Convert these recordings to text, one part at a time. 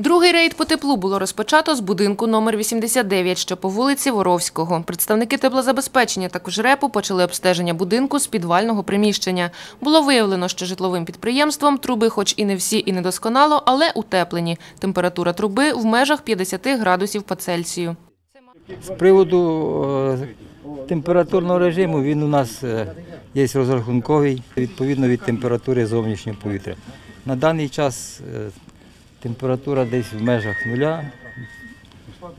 Другий рейд по теплу було розпочато з будинку номер 89, що по вулиці Воровського. Представники теплозабезпечення та ЖРЕПу почали обстеження будинку з підвального приміщення. Було виявлено, що житловим підприємством труби, хоч і не всі, і недосконало, але утеплені. Температура труби в межах 50 градусів по Цельсію. З приводу е, температурного режиму він у нас е, є розрахунковий відповідно від температури зовнішнього повітря. На даний час е, температура десь в межах нуля,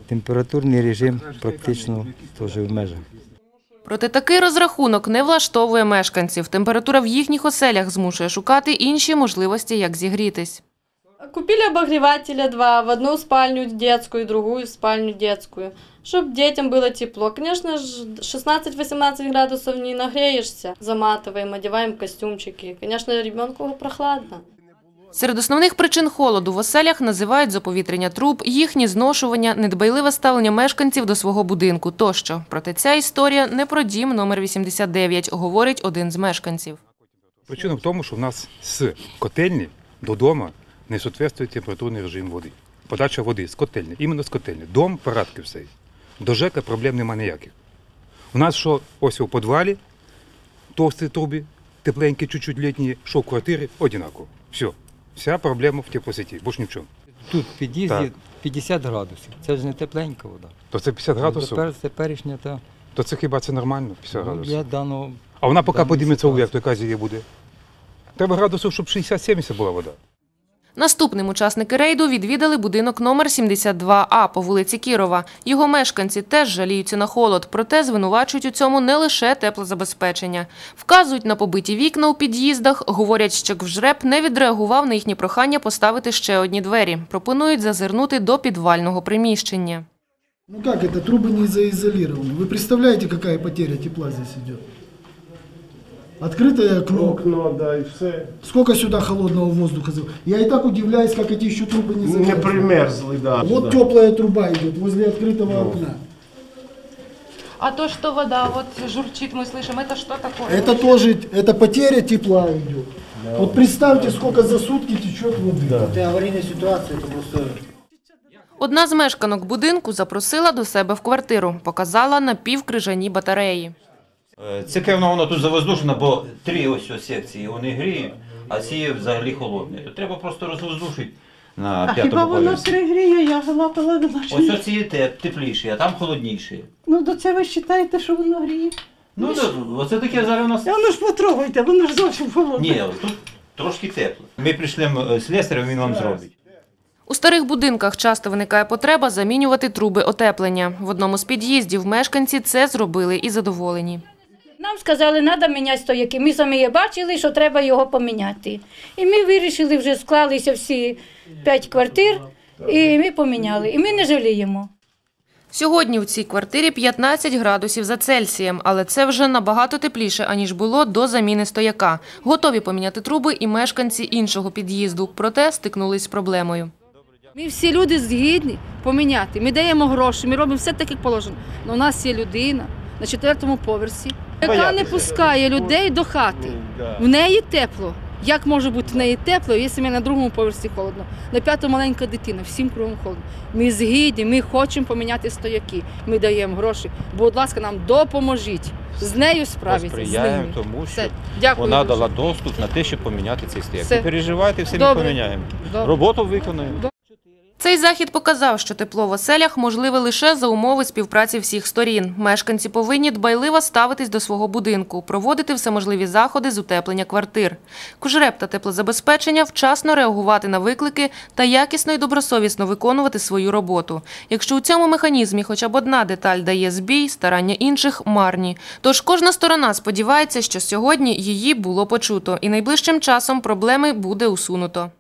температурний режим практично теж в межах. Проте такий розрахунок не влаштовує мешканців. Температура в їхніх оселях змушує шукати інші можливості, як зігрітись. Купили обогревателя два, в одну спальню детскую, другую спальню детскую, чтобы детям было тепло. Конечно же, 16-18 градусов не нагреешься, заматываем, одеваем костюмчики. Конечно, ребенку прохладно. Серед основних причин холоду в оселях називають заповітрення труб, їхнє зношування, недбайливе ставлення мешканців до свого будинку тощо. Проте ця історія не про дім номер 89, говорить один з мешканців. Причина в тому, що в нас з котельні додому не соответствує температурний режим води. Подача води з котельні, іменно з котельні. Дом порядки все. До ЖЕКа проблем немає ніяких. У нас що ось у підвалі, товсті труби, тепленькі, чуть-чуть літні, що в квартирі однаково. Все. Вся проблема в теплосеті, більш нічого. Тут в під'їзді Так. 50 градусів. Це ж не тепленька вода. То це 50 градусів, Тепер теперішня та то це хіба це нормально, 50 градусів. Я дано. А вона поки даної подіметься у як, то яка зія буде. Треба градусів, щоб 60-70 була вода. Наступним учасники рейду відвідали будинок номер 72А по вулиці Кірова. Його мешканці теж жаліються на холод, проте звинувачують у цьому не лише теплозабезпечення. Вказують на побиті вікна у під'їздах, говорять, що КВЖРЕП не відреагував на їхні прохання поставити ще одні двері. Пропонують зазирнути до підвального приміщення. Ну как это, трубы не заизолированы? Вы представляете, какая потеря тепла здесь идет? Открытое окно. Окно, да, і все. Сколько сюда холодного воздуха? за- Я и так удивляюсь, как эти еще трубы не Не замерзли. примерзли, да. Вот да. теплая труба идет возле открытого окна. А то, що вода от журчить, ми слышим, це що таке? Это тоже, это потеря тепла идет. Вот представьте, сколько за сутки течет воды. Це аварійна ситуація, це просто Одна з мешканок будинку запросила до себе в квартиру, показала напівкрижані батареї. Е, Це певно воно тут завоздушено, бо три ось ось секції вони гріють, а ці взагалі холодні. То треба просто розвоздушити на А хіба п'ятому воно поверсі. пригріє, я лапала до Ось оці теп- тепліші, а там холодніші. Ну до це ви вважаєте, що воно гріє? Ну, то, оце таке зараз у нас. А Воно ж потрогайте, воно ж зовсім холодне. Ні, тут трошки тепло. Ми прийшли е, з слесарем, він вам зробить. У старих будинках часто виникає потреба замінювати труби отеплення. В одному з під'їздів мешканці це зробили і задоволені. Нам сказали, треба міняти стояки. Ми самі бачили, що треба його поміняти. І ми вирішили, вже склалися всі п'ять квартир, і ми поміняли. І ми не жаліємо. Сьогодні в цій квартирі 15 градусів за Цельсієм, але це вже набагато тепліше, аніж було до заміни стояка. Готові поміняти труби і мешканці іншого під'їзду, проте стикнулись з проблемою. Ми всі люди згідні поміняти. Ми даємо гроші, ми робимо все так, як положено. Але у нас є людина на четвертому поверсі, яка не пускає людей до хати. В неї тепло. Як може бути в неї тепло, якщо ми на другому поверсі холодно? На п'ятому маленька дитина, всім кругом холодно. Ми згідні, ми хочемо поміняти стояки. Ми даємо гроші. Будь ласка, нам допоможіть. З нею справитися. з Посприяємо тому, що Дякую. вона дуже. дала доступ на те, щоб поміняти цей стояк. Не переживайте, все ми поміняємо. Добре. Роботу виконуємо. Цей захід показав, що тепло в оселях можливе лише за умови співпраці всіх сторін. Мешканці повинні дбайливо ставитись до свого будинку, проводити всеможливі заходи з утеплення квартир. Кужреп та теплозабезпечення вчасно реагувати на виклики та якісно і добросовісно виконувати свою роботу. Якщо у цьому механізмі хоча б одна деталь дає збій, старання інших марні. Тож кожна сторона сподівається, що сьогодні її було почуто, і найближчим часом проблеми буде усунуто.